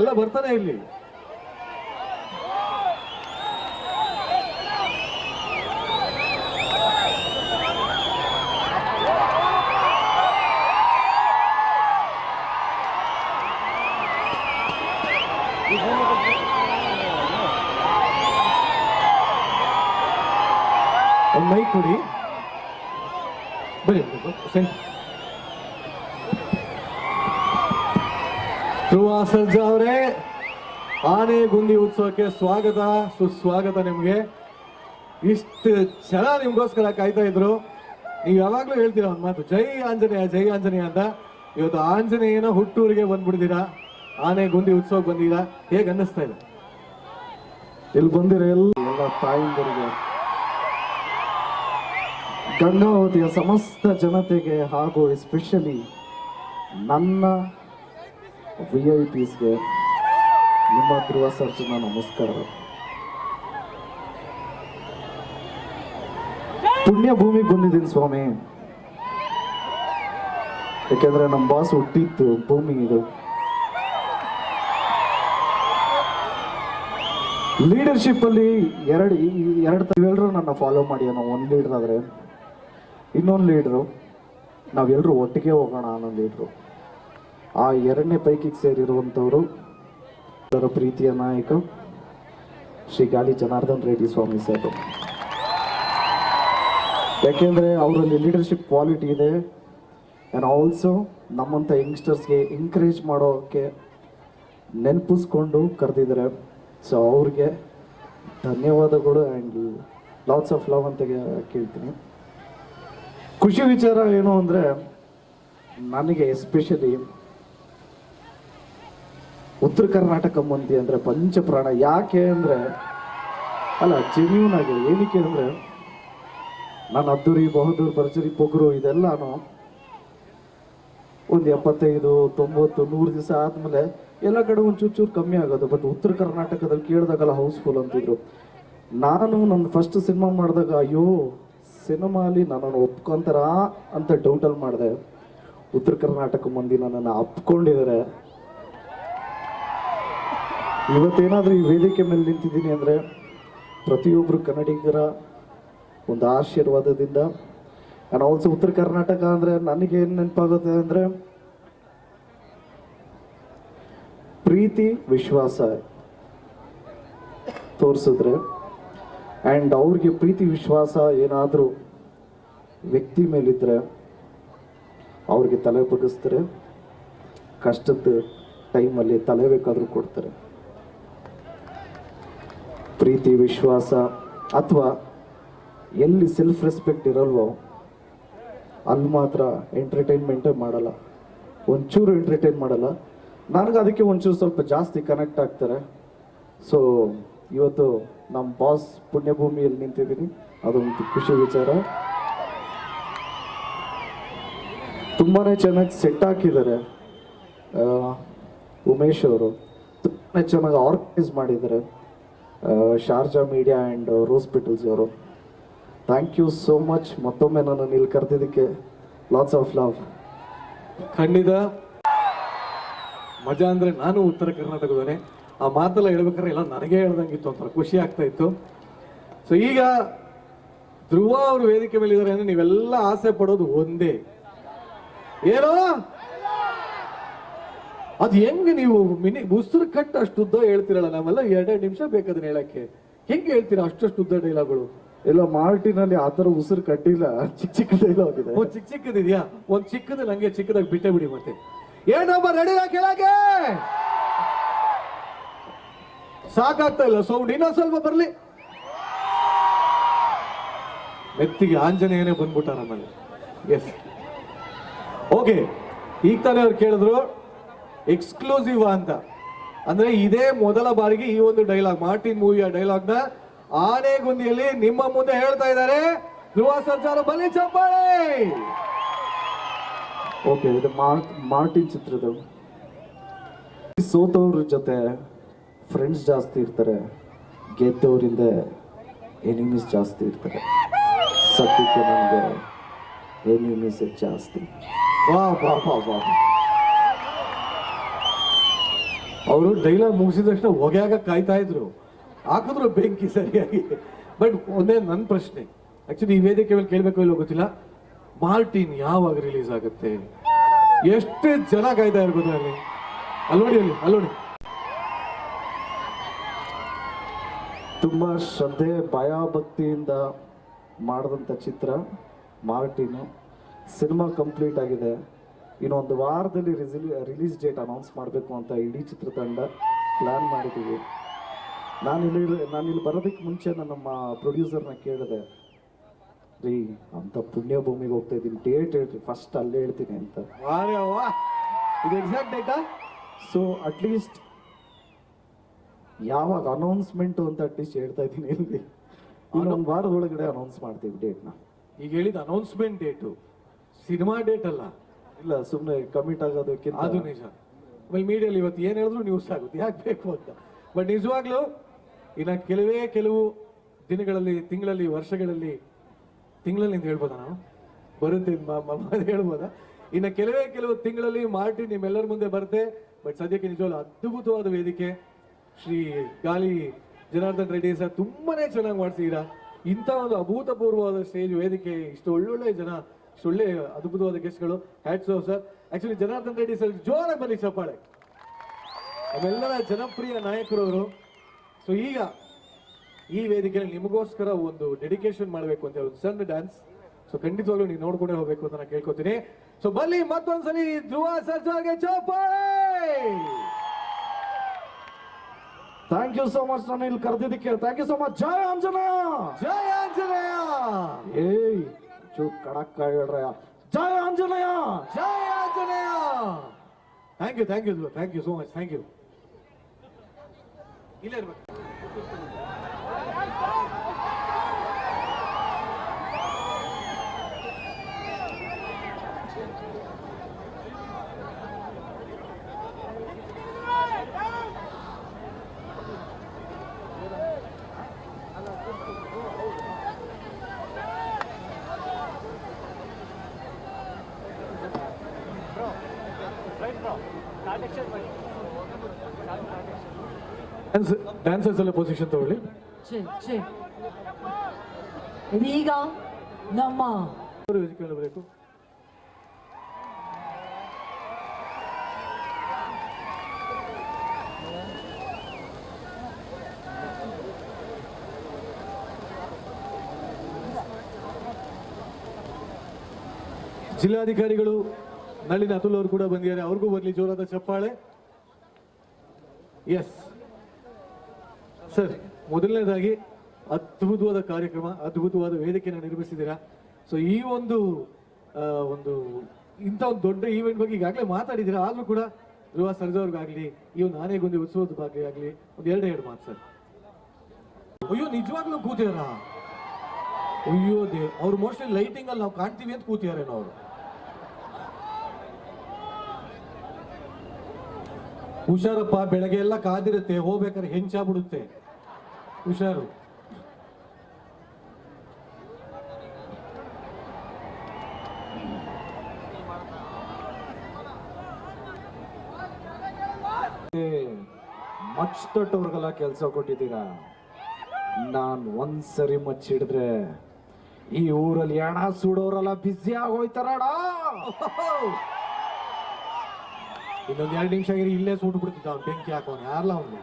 ಎಲ್ಲ ಬರ್ತಾನೆ ಇಲ್ಲಿ. ಮೈಕ್ ಕೊಡಿ. ಬರೀ ಸೆಂಟ್ ಧ್ರುವ ಅವರೇ, ಆನೆ ಗುಂಡಿ ಉತ್ಸವಕ್ಕೆ ಸ್ವಾಗತ, ಸುಸ್ವಾಗತ ನಿಮಗೆ. ಇಷ್ಟು ಜನ ನಿಮಗೋಸ್ಕರ ಕಾಯ್ತಾ ಇದ್ರು. ನೀವು ಯಾವಾಗಲೂ ಹೇಳ್ತೀರಾ ಒಂದು ಮಾತು, ಜೈ ಆಂಜನೇಯ ಜೈ ಆಂಜನೇಯ ಅಂತ. ಇವತ್ತು ಆಂಜನೇಯನ ಹುಟ್ಟೂರಿಗೆ ಬಂದ್ಬಿಡ್ತೀರಾ ಆನೆ ಗುಂಡಿ ಉತ್ಸವಕ್ಕೆ ಬಂದಿದ್ದೀರಾ ಹೇಗೆ ಅನ್ನಿಸ್ತಾ ಇದೆ? ಇಲ್ಲಿ ಬಂದಿರೋ ಎಲ್ಲ ಎಲ್ಲ ತಾಯಿಂದರಿಗೆ, ಗಂಗಾವತಿಯ ಸಮಸ್ತ ಜನತೆಗೆ ಹಾಗೂ ಎಸ್ಪೆಷಲಿ ನನ್ನ ವಿ ಐ ಪಿಸ್ಗೆ ನಿಮ್ಮ ಧ್ರುವ ಸರ್ಜನ ನಮಸ್ಕಾರ. ಪುಣ್ಯ ಭೂಮಿಗೆ ಬಂದಿದ್ದೀನಿ ಸ್ವಾಮಿ. ಯಾಕೆಂದ್ರೆ ನಮ್ಮ ಬಾಸ್ ಹುಟ್ಟಿತ್ತು ಭೂಮಿ ಇದು. ಲೀಡರ್ಶಿಪ್ ಅಲ್ಲಿ ಎರಡು ಎರಡು ತಾವೆಲ್ಲರೂ ನನ್ನ ಫಾಲೋ ಮಾಡಿ ಅನ್ನೋ ಒಂದು ಲೀಡರ್ ಆದ್ರೆ ಇನ್ನೊಂದು ಲೀಡ್ರು ನಾವೆಲ್ಲರೂ ಒಟ್ಟಿಗೆ ಹೋಗೋಣ ಅನ್ನೋ ಲೀಡ್ರು ಆ ಎರಡನೇ ಪೈಕಿಗೆ ಸೇರಿರುವಂತವರು ಅವರ ಪ್ರೀತಿಯ ನಾಯಕ ಶ್ರೀ ಗಾಲಿ ಜನಾರ್ದನ್ ರೆಡ್ಡಿ ಸ್ವಾಮಿ ಸರ್. ಯಾಕೆಂದ್ರೆ ಅವರಲ್ಲಿ ಲೀಡರ್ಶಿಪ್ ಕ್ವಾಲಿಟಿ ಇದೆ. ಆ್ಯಂಡ್ ಆಲ್ಸೋ ನಮ್ಮಂಥ ಯಂಗ್ಸ್ಟರ್ಸ್ಗೆ ಎಂಕರೇಜ್ ಮಾಡೋಕ್ಕೆ ನೆನಪಿಸ್ಕೊಂಡು ಕರೆದಿದ್ದಾರೆ. ಸೊ ಅವ್ರಿಗೆ ಧನ್ಯವಾದಗಳು ಆ್ಯಂಡ್ ಲಾಟ್ಸ್ ಆಫ್ ಲವ್ ಅಂತ ಕೇಳ್ತೀನಿ. ಖುಷಿ ವಿಚಾರ ಏನು ಅಂದರೆ ನನಗೆ ಎಸ್ಪೆಷಲಿ ಉತ್ತರ ಕರ್ನಾಟಕ ಮಂದಿ ಅಂದರೆ ಪಂಚಪ್ರಾಣ. ಯಾಕೆ ಅಂದರೆ, ಅಲ್ಲ ಜೆನ್ಯೂನ್ ಆಗಿ ಏನಕ್ಕೆ ಅಂದರೆ, ನಾನು ಅದ್ದೂರಿ ಬಹದ್ದೂರ್ ಭರ್ಜರಿ, ಪೊಗರು ಇದೆಲ್ಲಾನು ಒಂದು ಎಪ್ಪತ್ತೈದು, ತೊಂಬತ್ತು, ನೂರು ದಿವಸ ಆದಮೇಲೆ ಎಲ್ಲ ಕಡೆ ಒಂದು ಚೂರು ಚೂರು ಕಮ್ಮಿ ಆಗೋದು. ಬಟ್ ಉತ್ತರ ಕರ್ನಾಟಕದಲ್ಲಿ ಕೇಳಿದಾಗಲ್ಲ ಹೌಸ್ಫುಲ್ ಅಂತಿದ್ರು. ನಾನು ನನ್ನ ಫಸ್ಟ್ ಸಿನಿಮಾ ಮಾಡಿದಾಗ, ಅಯ್ಯೋ ಸಿನಿಮಾಲಿ ನನ್ನನ್ನು ಒಪ್ಕೊಂತಾರ ಅಂತ ಡೌಟಲ್ಲಿ ಮಾಡಿದೆ. ಉತ್ತರ ಕರ್ನಾಟಕ ಮಂದಿ ನನ್ನನ್ನು ಅಪ್ಕೊಂಡಿದ್ದಾರೆ. ಇವತ್ತೇನಾದ್ರೂ ಈ ವೇದಿಕೆ ಮೇಲೆ ನಿಂತಿದ್ದೀನಿ ಅಂದರೆ ಪ್ರತಿಯೊಬ್ಬರು ಕನ್ನಡಿಗರ ಒಂದು ಆಶೀರ್ವಾದದಿಂದ. ನಾನು ಆಲ್ಸೋ ಉತ್ತರ ಕರ್ನಾಟಕ ಅಂದರೆ ನನಗೆ ಏನು ನೆನಪಾಗುತ್ತೆ ಅಂದರೆ ಪ್ರೀತಿ, ವಿಶ್ವಾಸ ತೋರಿಸಿದ್ರೆ. ಆ್ಯಂಡ್ ಅವ್ರಿಗೆ ಪ್ರೀತಿ, ವಿಶ್ವಾಸ ಏನಾದರೂ ವ್ಯಕ್ತಿ ಮೇಲಿದ್ದರೆ ಅವ್ರಿಗೆ ತಲೆ ಬಗ್ಗಿಸ್ತಾರೆ. ಕಷ್ಟದ ಟೈಮಲ್ಲಿ ತಲೆ ಬೇಕಾದರೂ ಕೊಡ್ತಾರೆ. ಪ್ರೀತಿ, ವಿಶ್ವಾಸ ಅಥವಾ ಎಲ್ಲಿ ಸೆಲ್ಫ್ ರೆಸ್ಪೆಕ್ಟ್ ಇರಲ್ವೋ ಅಲ್ಲಿ ಮಾತ್ರ ಎಂಟರ್ಟೈನ್ಮೆಂಟೇ ಮಾಡಲ್ಲ. ಒಂಚೂರು ಎಂಟರ್ಟೈನ್ ಮಾಡಲ್ಲ. ನನಗೆ ಅದಕ್ಕೆ ಒಂಚೂರು ಸ್ವಲ್ಪ ಜಾಸ್ತಿ ಕನೆಕ್ಟ್ ಆಗ್ತಾರೆ. ಸೊ ಇವತ್ತು ನಮ್ಮ ಬಾಸ್ ಪುಣ್ಯಭೂಮಿಯಲ್ಲಿ ನಿಂತಿದ್ದೀನಿ. ಅದೊಂದು ಖುಷಿ ವಿಚಾರ. ತುಂಬಾ ಚೆನ್ನಾಗಿ ಸೆಟ್ ಹಾಕಿದ್ದಾರೆ ಉಮೇಶ್ ಅವರು. ತುಂಬಾ ಚೆನ್ನಾಗಿ ಆರ್ಗನೈಸ್ ಮಾಡಿದ್ದಾರೆ. ಶಾರ್ಜಾ ಮೀಡಿಯಾ ಆ್ಯಂಡ್ ರೋಸ್ಪಿಟಲ್ಸ್ ಅವರು ಥ್ಯಾಂಕ್ ಯು ಸೋ ಮಚ್ ಮತ್ತೊಮ್ಮೆ ನನ್ನನ್ನು ಇಲ್ಲಿ ಕರೆದಿದ್ದಕ್ಕೆ ಲಾಟ್ಸ್ ಆಫ್ ಲವ್ ಖಂಡಿತ. ಮಜಾ ಅಂದರೆ ನಾನು ಉತ್ತರ ಕರ್ನಾಟಕದವನೆ. ಆ ಮಾತೆಲ್ಲ ಹೇಳ್ಬೇಕಾದ್ರೆ ಎಲ್ಲ ನನಗೆ ಹೇಳ್ದಂಗಿತ್ತು ಒಂಥರ ಖುಷಿ ಆಗ್ತಾ ಇತ್ತು. ಸೊ ಈಗ ಧ್ರುವ ಅವರು ವೇದಿಕೆ ಮೇಲೆ ಇದ್ದಾರೆ ಅಂದ್ರೆ ನೀವೆಲ್ಲ ಆಸೆ ಪಡೋದು ಒಂದೇ. ಏನೋ? ಅದು ಹೆಂಗೆ ನೀವು ಮಿನಿ ಉಸಿರು ಕಟ್ ಅಷ್ಟು ಉದ್ದ ಹೇಳ್ತಿರಲ್ಲ ನಾವೆಲ್ಲ ಎರಡೆರಡು ನಿಮಿಷ ಬೇಕದನ್ನ ಹೇಳಕ್ಕೆ. ಹೆಂಗೆ ಹೇಳ್ತೀರಾ ಅಷ್ಟಷ್ಟು ಉದ್ದ ಡೈಲಾಗ್ಗಳು? ಇಲ್ಲ ಮಾರ್ಟಿನಲ್ಲಿ ಆ ಥರ ಉಸಿರು ಕಟ್ಟಿಲ್ಲ. ಚಿಕ್ಕ ಚಿಕ್ಕ ಡೈಲಾಗ್ ಇದೆ ಒಂದು ಚಿಕ್ಕ ಚಿಕ್ಕದಿದೆಯಾ? ಒಂದ್ ಚಿಕ್ಕದ ಹಂಗೆ ಚಿಕ್ಕದಾಗಿ ಬಿಟ್ಟೆ ಬಿಡಿ ಮತ್ತೆ. ಏನಪ್ಪ ರೆಡಿ ಕೆಳಗೆ? ಸಾಕಾಗ್ತಾ ಇಲ್ಲ ಸೌಂಡ್ ಇನ್ನೊಂದು ಸ್ವಲ್ಪ ಬರಲಿ. ಮೆತ್ತಿಗೆ ಆಂಜನೇಯನೇ ಬಂದ್ಬಿಟ್ಟ ನಮ್ಮಲ್ಲಿ. ಎಸ್ ಓಕೆ ಈಗ ತಾನೇ ಅವ್ರು ಕೇಳಿದ್ರು ಎಕ್ಸ್ಕ್ಲೂಸಿವ್ ಅಂತ. ಅಂದ್ರೆ ಇದೇ ಮೊದಲ ಬಾರಿಗೆ ಈ ಒಂದು ಡೈಲಾಗ್ ಮಾರ್ಟಿನ್ ಮೂವಿಯ ಡೈಲಾಗ್ನ ಆನೆಗುಂದಿಯಲ್ಲಿ ನಿಮ್ಮ ಮುಂದೆ ಹೇಳ್ತಾ ಇದ್ದಾರೆ. ಧ್ರುವ ಸರ್ಜಾರು ಬಲಿ ಚಪ್ಪಾಳೆ! ಓಕೆ ಇದು ಮಾರ್ಟಿನ್ ಚಿತ್ರದ ಸೋತವ್ರ ಜೊತೆ ಫ್ರೆಂಡ್ಸ್ ಜಾಸ್ತಿ ಇರ್ತಾರೆ. ಗೆದ್ದವರಿಂದ ಎನಿಮೀಸ್ ಜಾಸ್ತಿ ಇರ್ತಾರೆ. ಸತ್ಯಕ್ಕೆ ನನಗೆ ಎನಿಮೀಸ್ ಜಾಸ್ತಿ ವಾ ವಾ ವಾ ವಾ ಅವರು ಡೈಲಾಗ್ ಮುಗಿಸಿದ ತಕ್ಷಣ ಹೊಗೆಯಾಗ ಕಾಯ್ತಾ ಇದ್ರು. ಹಾಕಿದ್ರು ಬೆಂಕಿ ಸರಿಯಾಗಿ. ಬಟ್ ಒಂದೇ ನನ್ನ ಪ್ರಶ್ನೆ. ಆಕ್ಚುಲಿ ಈ ವೇದಿಕೆ ಮೇಲೆ ಕೇಳಬೇಕು ಇಲ್ಲೋ ಗೊತ್ತಿಲ್ಲ. ಮಾರ್ಟಿನ್ ಯಾವಾಗ ರಿಲೀಸ್ ಆಗುತ್ತೆ? ಎಷ್ಟು ಜನ ಕಾಯ್ತಾ ಇರ್ಬೋದು ಅಲ್ಲಿ? ಅಲ್ಲೋಡಿ ಅಲ್ಲಿ ಅಲ್ಲೋಡಿ ತುಂಬ ಶ್ರದ್ಧೆ ಭಯ ಭಕ್ತಿಯಿಂದ ಮಾಡಿದಂಥ ಚಿತ್ರ ಮಾರ್ಟಿನು. ಸಿನಿಮಾ ಕಂಪ್ಲೀಟ್ ಆಗಿದೆ. ಇನ್ನೊಂದು ವಾರದಲ್ಲಿ ರಿಲೀಸ್ ಡೇಟ್ ಅನೌನ್ಸ್ ಮಾಡಬೇಕು ಅಂತ ಇಡೀ ಚಿತ್ರತಂಡ ಪ್ಲ್ಯಾನ್ ಮಾಡಿದ್ದೀವಿ. ನಾನು ಇಲ್ಲಿ ನಾನು ಇಲ್ಲಿ ಬರೋದಕ್ಕೆ ಮುಂಚೆ ನಾನು ನಮ್ಮ ಪ್ರೊಡ್ಯೂಸರ್ನ ಕೇಳಿದೆ. ರೀ ಅಂತ ಪುಣ್ಯ ಭೂಮಿಗೆ ಹೋಗ್ತಾ ಇದ್ದೀನಿ. ಡೇಟ್ ಹೇಳ್ರಿ ಫಸ್ಟ್ ಅಲ್ಲೇ ಹೇಳ್ತೀನಿ ಅಂತ. ಇದು exact data so at least ಯಾವಾಗ ಅನೌನ್ಸ್ಮೆಂಟ್ ಅಂತ ಅಟ್ಲೀಸ್ಟ್ ಹೇಳ್ತಾ ಇದ್ದೀನಿ ಇಲ್ಲಿ. ಇನ್ನೊಂದು ವಾರದೊಳಗಡೆ ಅನೌನ್ಸ್ ಮಾಡ್ತೀವಿ ಡೇಟ್ನ ಈಗ ಹೇಳಿದ ಅನೌನ್ಸ್ಮೆಂಟ್ ಡೇಟು ಸಿನಿಮಾ ಡೇಟ್ ಅಲ್ಲ. ಇಲ್ಲ ಸುಮ್ಮನೆ ಕಮಿಟ್ ಆಗೋದಕ್ಕೆ ಅದು ನಿಜ. ಆಮೇಲೆ ಮೀಡಿಯಲ್ಲಿ ಇವತ್ತು ಏನು ಹೇಳಿದ್ರು ನ್ಯೂಸ್ ಆಗುತ್ತೆ. ಯಾಕೆ ಬೇಕು ಅಂತ. ಬಟ್ ನಿಜವಾಗ್ಲೂ, ಇನ್ನು ಕೆಲವೇ ಕೆಲವು ದಿನಗಳಲ್ಲಿ, ತಿಂಗಳಲ್ಲಿ, ವರ್ಷಗಳಲ್ಲಿ ತಿಂಗಳಲ್ಲಿ ಅಂತ ಹೇಳ್ಬೋದಾ ನಾವು ಬರುತ್ತೆ ಹೇಳ್ಬೋದಾ? ಇನ್ನು ಕೆಲವೇ ಕೆಲವು ತಿಂಗಳಲ್ಲಿ ಮಾರ್ಟಿ ನಿಮ್ಮೆಲ್ಲರ ಮುಂದೆ ಬರುತ್ತೆ. ಬಟ್ ಸದ್ಯಕ್ಕೆ ನಿಜವಾಗ್ಲೂ ಅದ್ಭುತವಾದ ವೇದಿಕೆ. ಶ್ರೀ ಗಾಲಿ ಜನಾರ್ದನ್ ರೆಡ್ಡಿ ಸರ್ ತುಂಬಾನೇ ಚೆನ್ನಾಗಿ ಮಾಡ್ತೀರಾ ಇಂಥ ಒಂದು ಅಭೂತಪೂರ್ವವಾದ ಸ್ಟೇಜ್ ವೇದಿಕೆ, ಇಷ್ಟು ಒಳ್ಳೊಳ್ಳೆ ಜನ ಒಳ್ಳೆ ಅದ್ಭುತವಾದ ಗೆಸ್ಟ್ಗಳು hats off sir actually Janardhan Reddy sir ಜೋರಾಗಿ ಬನ್ನಿ ಚಪ್ಪಾಳೆ. ಅವೆಲ್ಲರ ಜನಪ್ರಿಯ ನಾಯಕರು ಅವರು ಸೊ ಈಗ ಈ ವೇದಿಕೆಯಲ್ಲಿ ನಿಮಗೋಸ್ಕರ ಒಂದು ಡೆಡಿಕೇಶನ್ ಮಾಡಬೇಕು ಅಂತ ಹೇಳಿ ಒಂದು ಸಣ್ಣ ಡ್ಯಾನ್ಸ್ ಸೊ ಖಂಡಿತವಾಗ್ಲೂ ನೀವು ನೋಡ್ಕೊಂಡೇ ಹೋಗ್ಬೇಕು ಅಂತ ನಾನು ಕೇಳ್ಕೊತೀನಿ. ಸೊ ಬನ್ನಿ ಮತ್ತೊಂದ್ಸಲಿ ಧ್ರುವ ಸರ್ಜಾಗೆ ಚಪ್ಪಾಳೆ! ಥ್ಯಾಂಕ್ ಯು ಸೋ ಮಚ್ ನಾನು ಇಲ್ಲಿ ಕರೆದಿದ್ದಕ್ಕೆ ಥ್ಯಾಂಕ್ ಯು ಸೋ ಮಚ್ ಜಯ ಆಂಜನೇಯ! ಜಯ ಆಂಜನೇಯ! ಏಯ್! ಚೂ ಕಡಕ್ ಹೇಳ್ರ ಜಯ ಆಂಜನೇಯ ಜಯ Anjaneya thank you thank you thank you so much thank you ಇಲ್ಲೇ ಇರ್ಬೇಕು ಡ್ಯಾನ್ಸರ್ಸ್ ಎಲ್ಲ ಪೊಸಿಷನ್ ತಗೊಳ್ಳಿ. ಛೇ ಛೇ. ಇದೀಗ ನಮ್ಮ. ಬರಬೇಕು. ಜಿಲ್ಲಾಧಿಕಾರಿಗಳು ನಳಿನ್ ಅತುಲ್ ಅವರು ಕೂಡ ಬಂದಿದ್ದಾರೆ. ಅವ್ರಿಗೂ ಬರಲಿ, ಜೋರಾದ ಚಪ್ಪಾಳೆ. ಎಸ್ ಸರ್ ಮೊದಲನೇದಾಗಿ ಅದ್ಭುತವಾದ ಕಾರ್ಯಕ್ರಮ, ಅದ್ಭುತವಾದ ವೇದಿಕೆಯನ್ನು ನಿರ್ಮಿಸಿದ್ದೀರಾ? ಸೊ ಈ ಒಂದು ಒಂದು, ಇಂಥ ಒಂದು ದೊಡ್ಡ ಈವೆಂಟ್ ಬಗ್ಗೆ ಈಗಾಗಲೇ ಮಾತಾಡಿದ್ದೀರಾ? ಆದರೂ ಕೂಡ ಧ್ರುವ ಸರ್ಜವ್ರಿಗಾಗಲಿ ಈ ನಾನೇ ಆನೆಗೊಂದಿ ಉತ್ಸವದ ಬಗ್ಗೆ ಆಗಲಿ ಒಂದು ಎರಡು ಎರಡು ಮಾತು ಸರ್ ಅಯ್ಯೋ, ನಿಜವಾಗ್ಲೂ ಕೂತಿದಾರ? ಅಯ್ಯೋ, ದೇ ಅವ್ರು ಮೋಸ್ಟ್ಲಿ ಲೈಟಿಂಗ್ ಅಲ್ಲಿ ನಾವು ಕಾಣ್ತೀವಿ ಅಂತ ಕೂತಿದಾರೇನೋ ಅವರು. ಹುಷಾರಪ್ಪ, ಬೆಳಗ್ಗೆ ಎಲ್ಲ ಕಾದಿರುತ್ತೆ, ಹೋಗ್ಬೇಕಾದ್ರೆ ಹೆಂಚಾಗ್ಬಿಡುತ್ತೆ. ಹುಷಾರು. ಮಚ್ತಟ್ಟವ್ರಿಗೆಲ್ಲ ಕೆಲಸ ಕೊಟ್ಟಿದ್ದೀರಾ? ನಾನ್ ಒಂದ್ಸರಿ ಮಚ್ಚಿಡಿದ್ರೆ ಈ ಊರಲ್ಲಿ ಹಣ ಸುಡೋರೆಲ್ಲ ಬ್ಯುಸಿ ಆಗೋಯ್ತಾರಡ? ಇನ್ನೊಂದು ಎರಡು ನಿಮಿಷ ಆಗಿರಿ, ಇಲ್ಲೇ ಸೂಟ್ ಬಿಡ್ತಿದ್ದ ಅವ್ನು ಬೆಂಕಿ ಹಾಕೋನು ಯಾರಲ್ಲ ಅವನು?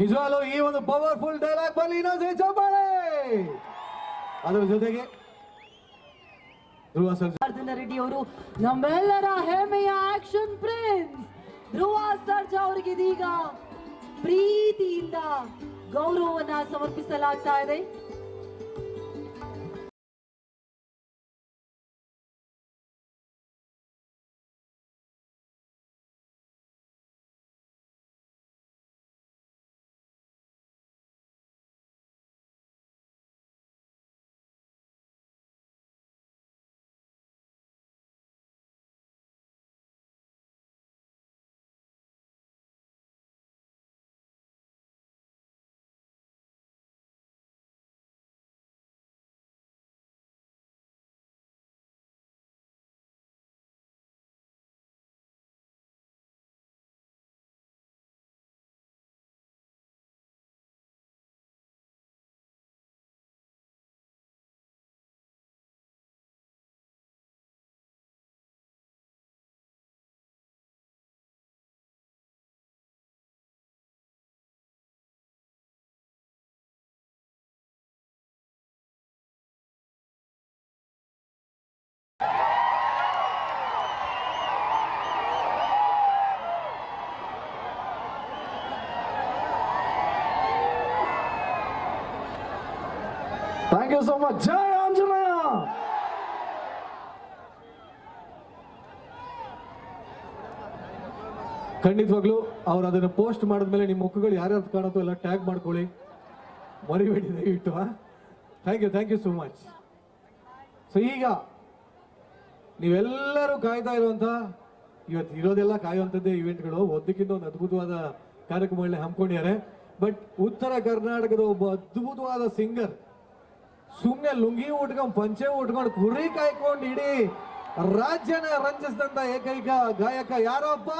ನಿಜವಾಗ್ಲೂ ಈ ಒಂದು ಪವರ್ಫುಲ್ ಡೈಲಾಗ್ ಬಲ್ಲಿ ಇನ್ನೊಂದ್ಸರಿ ಚಪ್ಪಾಳೆ! ಅದರ ಜೊತೆಗೆ ಧ್ರುವ ಸರ್ಜಾ ರೆಡ್ಡಿ ಅವರು, ನಮ್ಮೆಲ್ಲರ ಹೆಮ್ಮೆಯ ಆಕ್ಷನ್ ಪ್ರಿನ್ಸ್ ಧ್ರುವ ಸರ್ಜಾ ಅವರಿಗೆ ಇದೀಗ ಪ್ರೀತಿಯಿಂದ ಗೌರವವನ್ನ ಸಮರ್ಪಿಸಲಾಗ್ತಾ ಇದೆ. ಥ್ಯಾಂಕ್ ಯು ಸೋ ಮಚ್ ಜೈ ಆಂಜನೇಯ ಖಂಡಿತವಾಗ್ಲೂ ಅವ್ರು ಅದನ್ನು ಪೋಸ್ಟ್ ಮಾಡಿದ್ಮೇಲೆ ನಿಮ್ಮ ಮುಖಗಳು ಯಾರ್ಯಾರು ಕಾಣುತ್ತೋ ಎಲ್ಲ ಟ್ಯಾಗ್ ಮಾಡ್ಕೊಳ್ಳಿ. ಮರಿಬೇಡಿ ದಯವಿಟ್ಟು thank you thank you so much so ಈಗ ನೀವೆಲ್ಲರೂ ಕಾಯ್ತಾ ಇರುವಂತ ಇವತ್ತು ಇರೋದೆಲ್ಲ ಕಾಯುವಂಥದ್ದೇ ಇವೆಂಟ್ಗಳು ಒಂದಕ್ಕಿಂತ ಒಂದು ಅದ್ಭುತವಾದ ಕಾರ್ಯಕ್ರಮಗಳನ್ನ ಹಮ್ಮಿಕೊಂಡಿದ್ದಾರೆ. ಬಟ್ ಉತ್ತರ ಕರ್ನಾಟಕದ ಒಬ್ಬ ಅದ್ಭುತವಾದ ಸಿಂಗರ್ ಸುಮ್ಮನೆ ಲುಂಗಿ ಉಟ್ಕೊಂಡು ಪಂಚೆ ಉಟ್ಕೊಂಡು ಕುರಿ ಕಾಯ್ಕೊಂಡು ಇಡೀ ರಾಜ್ಯನ ರಂಜಿಸಿದಂತ ಏಕೈಕ ಗಾಯಕ ಯಾರಪ್ಪ?